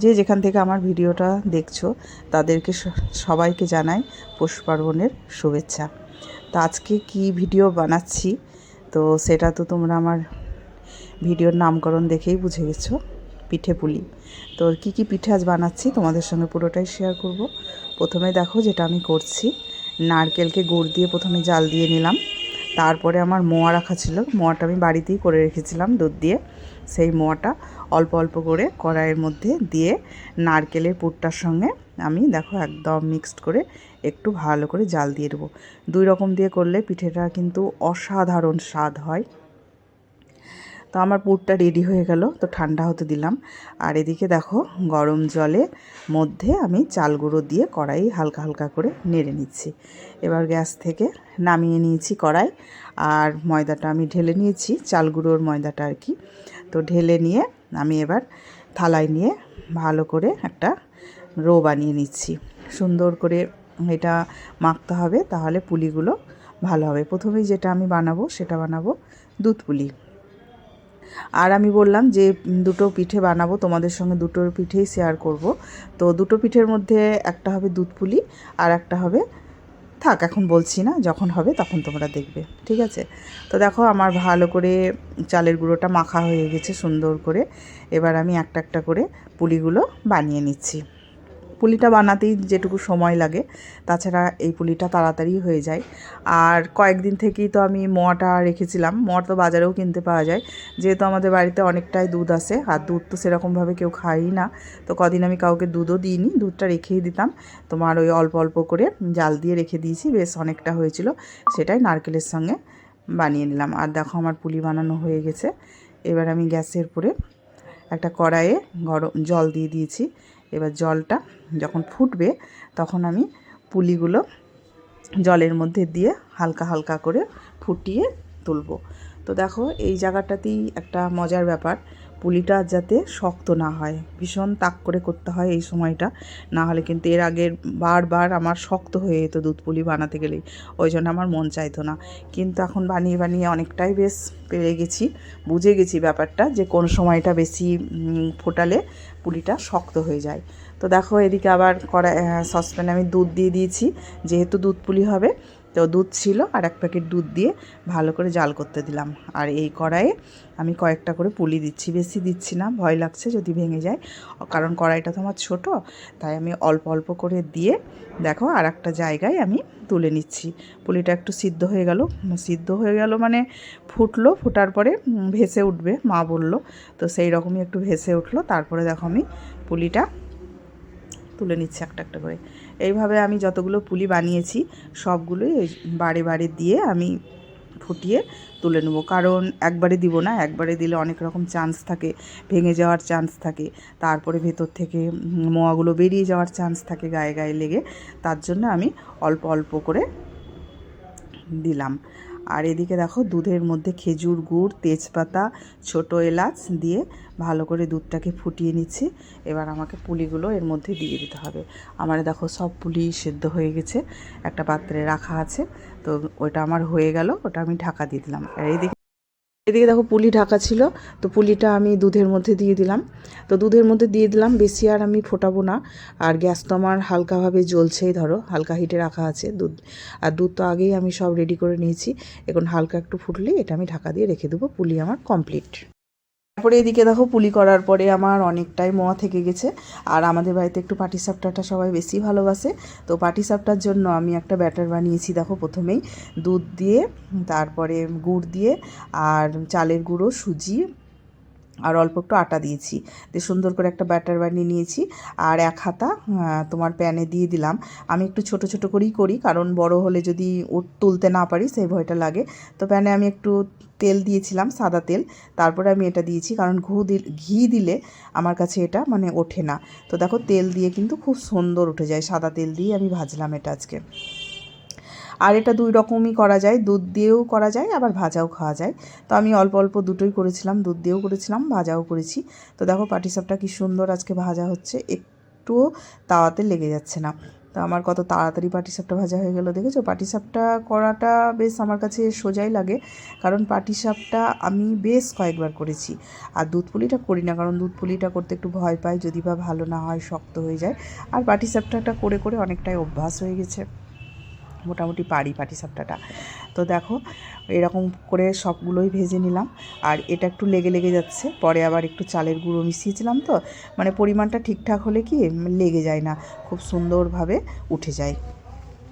যে যেখান থেকে আমার ভিডিওটা দেখছ, তাদেরকে সবাইকে জানাই পৌষ পার্বণের শুভেচ্ছা। তো আজকে কি ভিডিও বানাচ্ছি? তো সেটা তো তোমরা আমার ভিডিওর নামকরণ দেখেই বুঝে গেছো, পিঠে পুলি। তো কি কি পিঠে আজ বানাচ্ছি তোমাদের সঙ্গে পুরোটাই শেয়ার করব। প্রথমে দেখো যেটা আমি করছি। নারকেলকে গুড় দিয়ে প্রথমে জাল দিয়ে নিলাম। তারপরে আমার মোয়া রাখা ছিল। মোয়াটা আমি বাড়িতেই করে রেখেছিলাম দুধ দিয়ে। সেই মোয়াটা অল্প অল্প করে কড়াইয়ের মধ্যে দিয়ে নারকেলের পুরটার সঙ্গে আমি দেখো একদম মিক্সড করে একটু ভালো করে জাল দিয়ে দেবো। দুই রকম দিয়ে করলে পিঠেটা কিন্তু অসাধারণ স্বাদ হয়। তো আমার পুরটা রেডি হয়ে গেল, তো ঠান্ডা হতে দিলাম। আর এদিকে দেখো গরম জলে মধ্যে আমি চাল গুঁড়ো দিয়ে কড়াই হালকা হালকা করে নেড়ে নিচ্ছি। এবার গ্যাস থেকে নামিয়ে নিয়েছি কড়াই, আর ময়দাটা আমি ঢেলে নিয়েছি, চাল গুঁড়োর ময়দাটা আর কি। তো ঢেলে নিয়ে আমি এবার থালায় নিয়ে ভালো করে একটা রো বানিয়ে নিচ্ছি। সুন্দর করে এটা মাখতে হবে, তাহলে পুলিগুলো ভালো হবে। প্রথমেই যেটা আমি বানাবো সেটা বানাবো দুধ পুলি। আর আমি বললাম যে দুটো পিঠে বানাবো, তোমাদের সঙ্গে দুটো পিঠেই শেয়ার করব। তো দুটো পিঠের মধ্যে একটা হবে দুধ পুলি আর একটা হবে থাক, এখন বলছি না, যখন হবে তখন তোমরা দেখবে, ঠিক আছে? তো দেখো, আমার ভালো করে চালের গুঁড়োটা মাখা হয়ে গেছে সুন্দর করে। এবার আমি একটা একটা করে পুলিগুলো বানিয়ে নিচ্ছি। পুলিটা বানাতেই যেটুকু সময় লাগে, তাছাড়া এই পুলিটা তাড়াতাড়ি হয়ে যায়। আর কয়েকদিন থেকেই তো আমি মোয়াটা রেখেছিলাম মোয়া তো বাজারেও কিনতে পাওয়া যায়। যেহেতু আমাদের বাড়িতে অনেকটাই দুধ আসে আর দুধ তো সেরকমভাবে কেউ খায়ই না, তো কদিন আমি কাউকে দুধও দিইনি, দুধটা রেখেই দিতাম। তোমার ওই অল্প অল্প করে জাল দিয়ে রেখে দিয়েছি, বেশ অনেকটা হয়েছিল, সেটাই নারকেলের সঙ্গে বানিয়ে নিলাম। আর দেখো আমার পুলি বানানো হয়ে গেছে, এবার আমি গ্যাসের উপরে একটা কড়াইয়ে গরম জল দিয়ে দিয়েছি। এবার জলটা যখন ফুটবে, তখন আমি পুলিগুলো জলের মধ্যে দিয়ে হালকা হালকা করে ফুটিয়ে তুলবো। তো দেখো, এই জায়গাটাতেই একটা মজার ব্যাপার। পুলিটা যাতে শক্ত না হয়। ভীষণ তাক করে করতে হয় এই সময়টা। না হলে কিন্তু এর আগের বারবার আমার শক্ত হয়ে যেত দুধ পুলি বানাতে গেলেই ওই জন্য আমার মন চাইতো না। কিন্তু এখন বানিয়ে বানিয়ে অনেকটাই বেশ পেরে গেছি। বুঝে গেছি ব্যাপারটা যে কোন সময়টা বেশি ফোটালে পুলিটা শক্ত হয়ে যায়। তো দেখো, এদিকে আবার কড়াই সসপ্যানে আমি দুধ দিয়ে দিয়েছি। যেহেতু দুধ পুলি হবে তো দুধ ছিল আর এক প্যাকেট দুধ দিয়ে ভালো করে জাল করতে দিলাম। আর এই কড়াইয়ে আমি কয়েকটা করে পুলি দিচ্ছি, বেশি দিচ্ছি না, ভয় লাগছে যদি ভেঙে যায়। কারণ কড়াইটা তো আমার ছোটো, তাই আমি অল্প অল্প করে দিয়ে দেখো আর একটা জায়গায় আমি তুলে নিচ্ছি। পুলিটা একটু সিদ্ধ হয়ে গেল। সিদ্ধ হয়ে গেল মানে ফুটলো, ফোটার পরে ভেসে উঠবে, মা বলল। তো সেই রকমই একটু ভেসে উঠল। তারপরে দেখো আমি পুলিটা তুলে নিচ্ছি একটা একটা করে। এইভাবে আমি যতগুলো পুলি বানিয়েছি, সবগুলোই বারে বারে দিয়ে আমি ফুটিয়ে তুলে নেব। কারণ একবারে দিব না, একবারে দিলে অনেক রকম চান্স থাকে, ভেঙে যাওয়ার চান্স থাকে, তারপরে ভেতর থেকে মোয়াগুলো বেরিয়ে যাওয়ার চান্স থাকে গায়ে গায়ে লেগে, তার জন্য আমি অল্প অল্প করে দিলাম। আর এদিকে দেখো দুধের মধ্যে খেজুর গুড়, তেজপাতা, ছোট এলাচ দিয়ে ভালো করে দুধটাকে ফুটিয়ে নিচ্ছি। এবার আমাকে পুলিগুলো এর মধ্যে দিয়ে দিতে হবে। আমার দেখো সব পুলি সেদ্ধ হয়ে গেছে, একটা পাত্রে রাখা আছে। তো ওটা আমার হয়ে গেল, ওটা আমি ঢাকা দিয়ে দিলাম। আর এইদিকে এদিকে দেখো পুলি ঢাকা ছিল, তো পুলিটা আমি দুধের মধ্যে দিয়ে দিলাম। তো দুধের মধ্যে দিয়ে দিলাম, বেশি আর আমি ফোটাবো না। আর গ্যাস তো আমার হালকাভাবে জ্বলছেই ধরো, হালকা হিটে রাখা আছে দুধ। আর দুধ তো আগেই আমি সব রেডি করে নিয়েছি। এখন হালকা একটু ফুটলে এটা আমি ঢাকা দিয়ে রেখে দেবো, পুলি আমার কমপ্লিট। তারপরে এদিকে দেখো পুলি করার পরে আমার অনেকটাই মোয়া থেকে গেছে। আর আমাদের বাড়িতে একটু পাটিসাপটাটা সবাই বেশি ভালোবাসে। তো পাটিসাপটার জন্য আমি একটা ব্যাটার বানিয়েছি দেখো প্রথমেই। দুধ দিয়ে, তারপরে গুড় দিয়ে, আর চালের গুঁড়ো, সুজি আর অল্প একটু আটা দিয়েছি। দিয়ে সুন্দর করে একটা ব্যাটার বানিয়ে নিয়েছি। আর এক হাতা তোমার প্যানে দিয়ে দিলাম। আমি একটু ছোট ছোট করেই করি, কারণ বড় হলে যদি উঠ তুলতে না পারি, সেই ভয়টা লাগে। তো প্যানে আমি একটু তেল দিয়েছিলাম, সাদা তেল। তারপরে আমি এটা দিয়েছি, কারণ ঘু ঘি দিলে আমার কাছে এটা মানে ওঠে না। তো দেখো, তেল দিয়ে কিন্তু খুব সুন্দর উঠে যায়। সাদা তেল দিয়ে আমি ভাজলাম এটা আজকে। আর এটা দুই রকমই করা যায়, দুধ দিয়েও করা যায়, আবার ভাজাও খাওয়া যায়। তো আমি অল্প অল্প দুটোই করেছিলাম, দুধ দিয়েও করেছিলাম, ভাজাও করেছি। তো দেখো পাটিসাপটা কি সুন্দর আজকে ভাজা হচ্ছে, একটুও তাওয়াতে লেগে যাচ্ছে না। তো আমার কত তাড়াতাড়ি পাটিসাপটা ভাজা হয়ে গেল, দেখেছ? পাটিসাপটা করাটা বেশ আমার কাছে সোজাই লাগে, কারণ পাটিসাপটা আমি বেশ কয়েকবার করেছি। আর দুধ পুলিটা করি না, কারণ দুধ পুলিটা করতে একটু ভয় পাই, যদি বা ভালো না হয়, শক্ত হয়ে যায়। আর পাটিসাপটাটা করে করে অনেকটাই অভ্যাস হয়ে গেছে। মোটামুটি পারি সাপটাটা তো দেখো, এরকম করে সবগুলোই ভেজে নিলাম। আর এটা একটু লেগে লেগে যাচ্ছে, পরে আবার একটু চালের গুঁড়ো মিশিয়েছিলাম তো মানে পরিমাণটা ঠিকঠাক হলে কি, লেগে যায় না, খুব সুন্দরভাবে উঠে যায়।